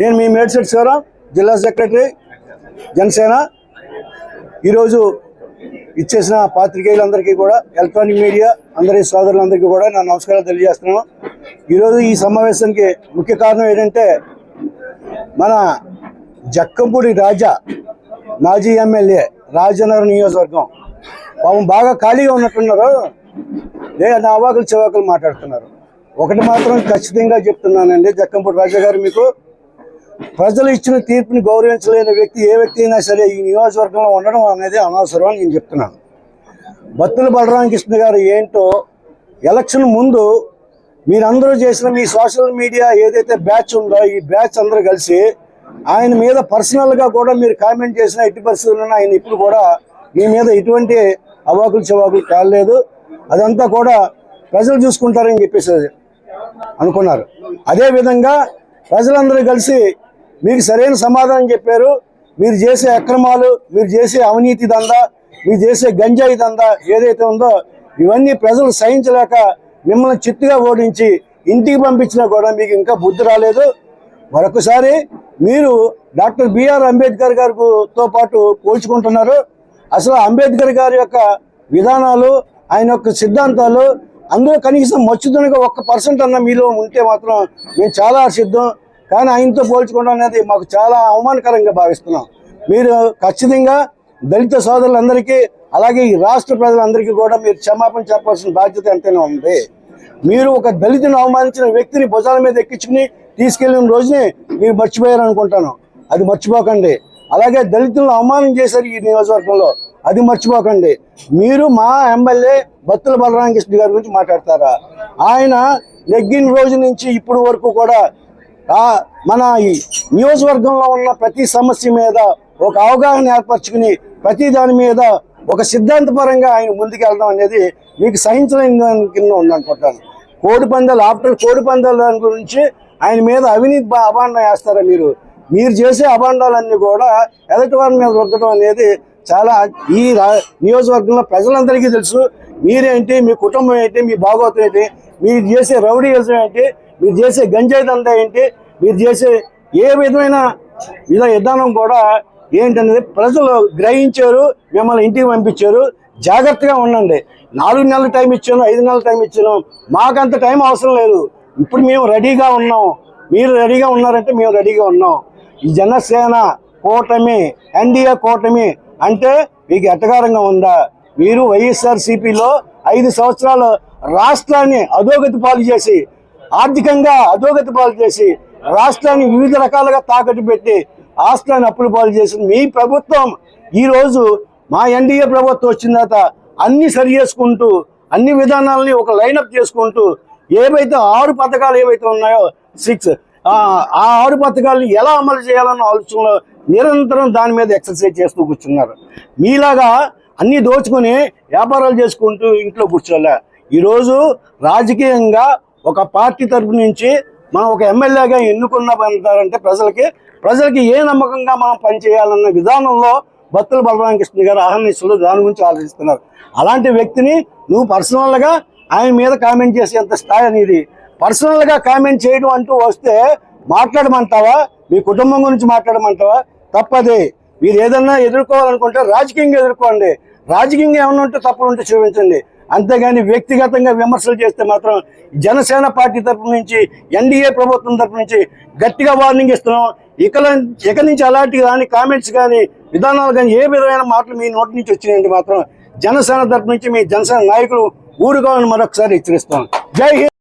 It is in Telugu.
నేను మీ మేడ్సెట్ శివరాం జిల్లా సెక్రటరీ జనసేన. ఈరోజు ఇచ్చేసిన పాత్రికేయులందరికీ కూడా ఎలక్ట్రానిక్ మీడియా అందరి సోదరులందరికీ కూడా నా నమస్కారాలు తెలియజేస్తున్నాను. ఈరోజు ఈ సమావేశానికి ముఖ్య కారణం ఏంటంటే మన జక్కంపూడి రాజా మాజీ ఎమ్మెల్యే రాజనగర్ నియోజకవర్గం. పాపం బాగా ఖాళీగా ఉన్నట్టున్నారు. లే నా అవాకులు చెవాకులు మాట్లాడుతున్నారు. ఒకటి మాత్రం ఖచ్చితంగా చెప్తున్నానండి జక్కంపూడి రాజా గారు మీకు. ప్రజలు ఇచ్చిన తీర్పుని గౌరవించలేని వ్యక్తి ఏ వ్యక్తి అయినా సరే ఈ నియోజకవర్గంలో ఉండడం అనేది అనవసరం అని నేను చెప్తున్నాను. బత్తుల బలరామకృష్ణ గారు ఏంటో ఎలక్షన్ ముందు మీరందరూ చేసిన మీ సోషల్ మీడియా ఏదైతే బ్యాచ్ ఉందో ఈ బ్యాచ్ అందరూ కలిసి ఆయన మీద పర్సనల్గా కూడా మీరు కామెంట్ చేసిన ఎట్టి పరిస్థితుల్లో ఆయన ఇప్పుడు కూడా మీ మీద ఎటువంటి అవాకులు చవాకులు కాలేదు. అదంతా కూడా ప్రజలు చూసుకుంటారని చెప్పేసి అనుకున్నారు. అదేవిధంగా ప్రజలందరూ కలిసి మీకు సరైన సమాధానం చెప్పారు. మీరు చేసే అక్రమాలు మీరు చేసే అవినీతి దందా మీరు చేసే గంజాయి దందా ఏదైతే ఉందో ఇవన్నీ ప్రజలు సహించలేక మిమ్మల్ని చిత్తుగా ఓడించి ఇంటికి పంపించినా కూడా మీకు ఇంకా బుద్ధి రాలేదు. మరొకసారి మీరు డాక్టర్ బిఆర్ అంబేద్కర్ గారితో పాటు పోల్చుకుంటున్నారు. అసలు అంబేద్కర్ గారి యొక్క విధానాలు ఆయన యొక్క సిద్ధాంతాలు అందులో కనీసం మచ్చుదనగా ఒక్క పర్సెంట్ అన్న మీలో ఉంటే మాత్రం మేము చాలా సిద్ధం కానీ ఆయనతో పోల్చుకోవడం అనేది మాకు చాలా అవమానకరంగా భావిస్తున్నాం. మీరు ఖచ్చితంగా దళిత సోదరులందరికీ అలాగే ఈ రాష్ట్ర ప్రజలందరికీ కూడా మీరు క్షమాపణ చెప్పాల్సిన బాధ్యత ఎంతైనా ఉంది. మీరు ఒక దళితుని అవమానించిన వ్యక్తిని భుజాల మీద ఎక్కించుకుని తీసుకెళ్ళిన రోజునే మీరు మర్చిపోయారు అనుకుంటాను. అది మర్చిపోకండి. అలాగే దళితులను అవమానం చేశారు ఈ నియోజకవర్గంలో. అది మర్చిపోకండి. మీరు మా ఎమ్మెల్యే బత్తుల బలరామకృష్ణ గారి గురించి మాట్లాడతారా? ఆయన నెగ్గిన రోజు నుంచి ఇప్పుడు వరకు కూడా మన ఈ నియోజకవర్గంలో ఉన్న ప్రతి సమస్య మీద ఒక అవగాహన ఏర్పరచుకుని ప్రతి దాని మీద ఒక సిద్ధాంతపరంగా ఆయన ముందుకెళ్ళడం అనేది మీకు సహించలేని కింద ఉందనుకుంటాను. కోడి పందాలు ఆఫ్టర్ కోడి పందాల దాని గురించి ఆయన మీద అవినీతి అభాండం వేస్తారా మీరు? మీరు చేసే అభాండాలన్నీ కూడా ఎదటి వారి మీద రుద్దడం అనేది చాలా ఈ నియోజకవర్గంలో ప్రజలందరికీ తెలుసు. మీరేంటి మీ కుటుంబం ఏంటి మీ భాగవతం ఏంటి మీరు చేసే రౌడీయజం ఏంటి మీరు చేసే గంజాయి దందా ఏంటి? మీరు చేసే ఏ విధమైన ఇలా విధానం కూడా ఏంటనేది ప్రజలు గ్రహించారు మిమ్మల్ని ఇంటికి పంపించారు. జాగ్రత్తగా ఉండండి. నాలుగు నెలల టైం ఇచ్చాను ఐదు నెలల టైం ఇచ్చాను. మాకంత టైం అవసరం లేదు. ఇప్పుడు మేము రెడీగా ఉన్నాం. మీరు రెడీగా ఉన్నారంటే మేము రెడీగా ఉన్నాం. ఈ జనసేన కూటమి ఎన్డీఏ కూటమి అంటే మీకు ఎట్టగారంగా ఉందా? మీరు వైఎస్ఆర్ సిపిలో ఐదు సంవత్సరాలు రాష్ట్రాన్ని అధోగతి పాలు చేసి ఆర్థికంగా అధోగతి పాలు చేసి రాష్ట్రాన్ని వివిధ రకాలుగా తాకట్టు పెట్టి ఆస్తులను అప్పులు పాలు చేసింది మీ ప్రభుత్వం. ఈరోజు మా ఎన్డీఏ ప్రభుత్వం వచ్చిన తర్వాత అన్ని సరి చేసుకుంటూ అన్ని విధానాలని ఒక లైనప్ చేసుకుంటూ ఏవైతే ఆరు పథకాలు ఏవైతే ఉన్నాయో సిక్స్ ఆ ఆరు పథకాలను ఎలా అమలు చేయాలన్న ఆలోచనలో నిరంతరం దాని మీద ఎక్సర్సైజ్ చేస్తూ కూర్చున్నారు. మీలాగా అన్ని దోచుకొని వ్యాపారాలు చేసుకుంటూ ఇంట్లో కూర్చోలే. ఈరోజు రాజకీయంగా ఒక పార్టీ తరపు నుంచి మనం ఒక ఎమ్మెల్యేగా ఎన్నుకున్నారంటే ప్రజలకి ప్రజలకి ఏ నమ్మకంగా మనం పనిచేయాలన్న విధానంలో భక్తుల బలరామకృష్ణ గారు ఆహ్వానిస్తులు దాని గురించి ఆలోచిస్తున్నారు. అలాంటి వ్యక్తిని నువ్వు పర్సనల్గా ఆయన మీద కామెంట్ చేసేంత స్థాయి అనేది పర్సనల్గా కామెంట్ చేయడం అంటూ వస్తే మాట్లాడమంటావా? మీ కుటుంబం గురించి మాట్లాడమంటావా? తప్పదే. మీరు ఏదన్నా ఎదుర్కోవాలనుకుంటే రాజకీయంగా ఎదుర్కోండి. రాజకీయంగా ఏమైనా ఉంటే తప్పులు ఉంటే చూపించండి. అంతేగాని వ్యక్తిగతంగా విమర్శలు చేస్తే మాత్రం జనసేన పార్టీ తరఫు నుంచి ఎన్డీఏ ప్రభుత్వం తరఫు నుంచి గట్టిగా వార్నింగ్ ఇస్తున్నాం. ఇక ఇక నుంచి అలాంటి కానీ కామెంట్స్ కానీ విధానాలు కానీ ఏ విధమైన మాటలు మీ నోటి నుంచి వచ్చినాయండి మాత్రం జనసేన తరఫు నుంచి మీ జనసేన నాయకులు ఊరుకోవాలని మరొకసారి హెచ్చరిస్తాం. జై హింద్!